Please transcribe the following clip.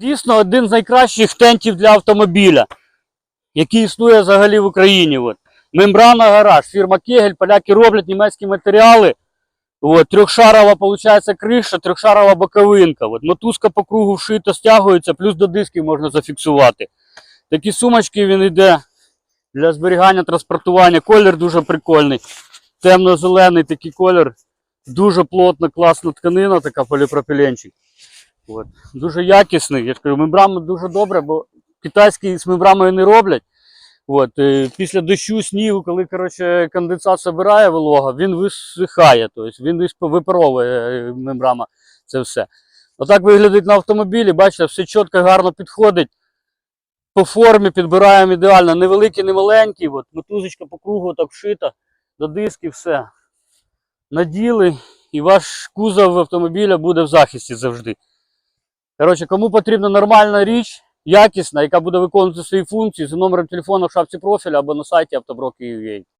Дійсно, один з найкращих тентів для автомобіля, який існує взагалі в Україні. От. Мембрана гараж, фірма Кегель, поляки роблять німецькі матеріали. От, трьохшарова виходить, криша, трьохшарова боковинка. От, мотузка по кругу вшито, стягується, плюс до дисків можна зафіксувати. Такі сумочки він йде для зберігання, транспортування. Колір дуже прикольний. Темно-зелений такий колір. Дуже плотна, класна тканина, така поліпропіленчик. От. Дуже якісний. Я кажу, мембрана дуже добре, бо китайські з мембрамою не роблять. От, е, після дощу, снігу, коли коротше, конденсат збирає волога, він висихає, тобто він випаровує е, мембрама це все. Отак виглядить на автомобілі, бачите, все чітко, гарно підходить. По формі підбираємо ідеально, невеликий, не маленький. От, мотузочка по кругу так вшита, до дисків, все. Наділи, і ваш кузов автомобіля буде в захисті завжди. Коротше, кому потрібна нормальна річ, якісна, яка буде виконувати свої функції за номером телефону в шапці профіля або на сайті автобро.ua.